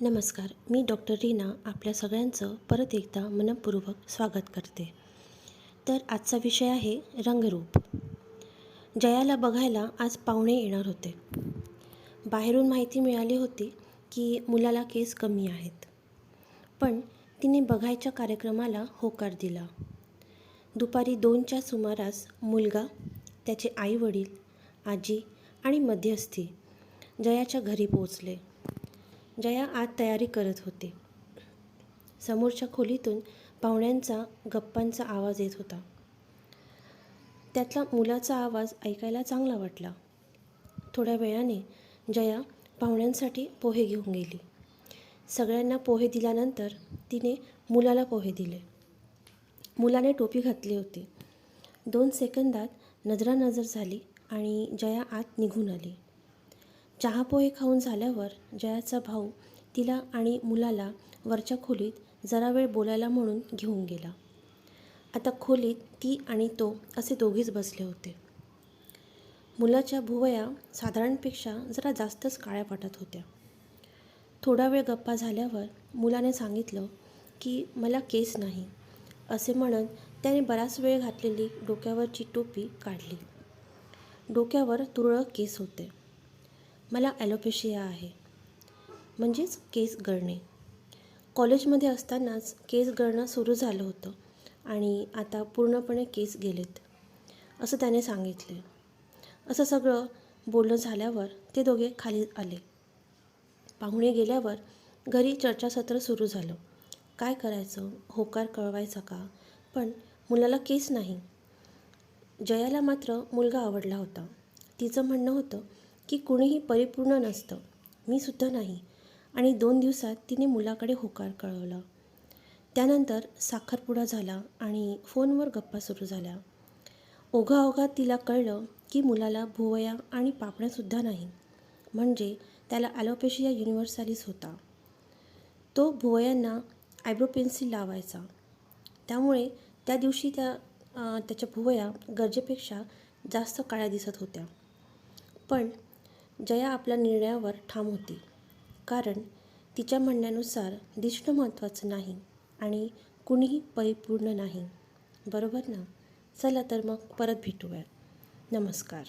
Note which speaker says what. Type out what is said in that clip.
Speaker 1: नमस्कार मी डॉक्टर रीना आपल्या सगळ्यांचं परत एकदा मनपूर्वक स्वागत करते. तर आजचा विषय आहे रंगरूप. जयाला बघायला आज पाहुणे येणार होते. बाहेरून माहिती मिळाली होती की मुलाला केस कमी आहेत. पण तिने बघायच्या कार्यक्रमाला होकार दिला. दुपारी दोनच्या सुमारास मुलगा त्याचे आईवडील आजी आणि मध्यस्थी जयाच्या घरी पोचले जया आत तयारी करत होती. समोरच्या खोलीतून पाहुण्यांचा गप्पांचा आवाज येत होता. त्यातला मुलाचा आवाज ऐकायला चांगला वाटला. थोड्या वेळाने जया पाहुण्यांसाठी पोहे घेऊन गेली. सगळ्यांना पोहे दिल्यानंतर तिने मुलाला पोहे दिले. मुलाने टोपी घातली होती. दोन सेकंदात नजरानजर झाली आणि जया आत निघून आली. चहापोहे खाऊन झाल्यावर जयाचा भाऊ तिला आणि मुलाला वरच्या खोलीत जरा वेळ बोलायला म्हणून घेऊन गेला. आता खोलीत ती आणि तो असे दोघेच बसले होते. मुलाच्या भुवया साधारणपेक्षा जरा जास्तच काळ्या वाटत होत्या. थोडा वेळ गप्पा झाल्यावर मुलाने सांगितलं की मला केस नाही असे म्हणत त्याने बराच वेळ घातलेली डोक्यावरची टोपी काढली. डोक्यावर तुरळक केस होते. मला ॲलोपेशिया आहे. म्हणजेच केस गळणे. कॉलेजमध्ये असतानाच केस गळणं सुरू झालं होतं आणि आता पूर्णपणे केस गेलेत असं त्याने सांगितले. असं सगळं बोलणं झाल्यावर ते दोघे खाली आले. पाहुणे गेल्यावर घरी चर्चासत्र सुरू झालं. काय करायचं? होकार कळवायचा का? पण मुलाला केस नाही. जयाला मात्र मुलगा आवडला होता. तिचं म्हणणं होतं की कुणीही परिपूर्ण नसतं. मी सुद्धा नाही. आणि दोन दिवसात तिने मुलाकडे होकार कळवला. त्यानंतर साखरपुडा झाला आणि फोनवर गप्पा सुरू झाल्या. ओघाओघात तिला कळलं की मुलाला भुवया आणि पापण्यासुद्धा नाही. म्हणजे त्याला ॲलोपेशिया युनिव्हर्सालिस होता. तो भुवयांना आयब्रो पेन्सिल लावायचा. त्यामुळे त्या दिवशी त्या त्याच्या भुवया गरजेपेक्षा जास्त काळ्या दिसत होत्या. पण जया आपल्या निर्णयावर ठाम होती. कारण तिच्या म्हणण्यानुसार दिसणं महत्त्वाचं नाही आणि कुणीही परिपूर्ण नाही. बरोबर ना? चला तर मग परत भेटूया. नमस्कार.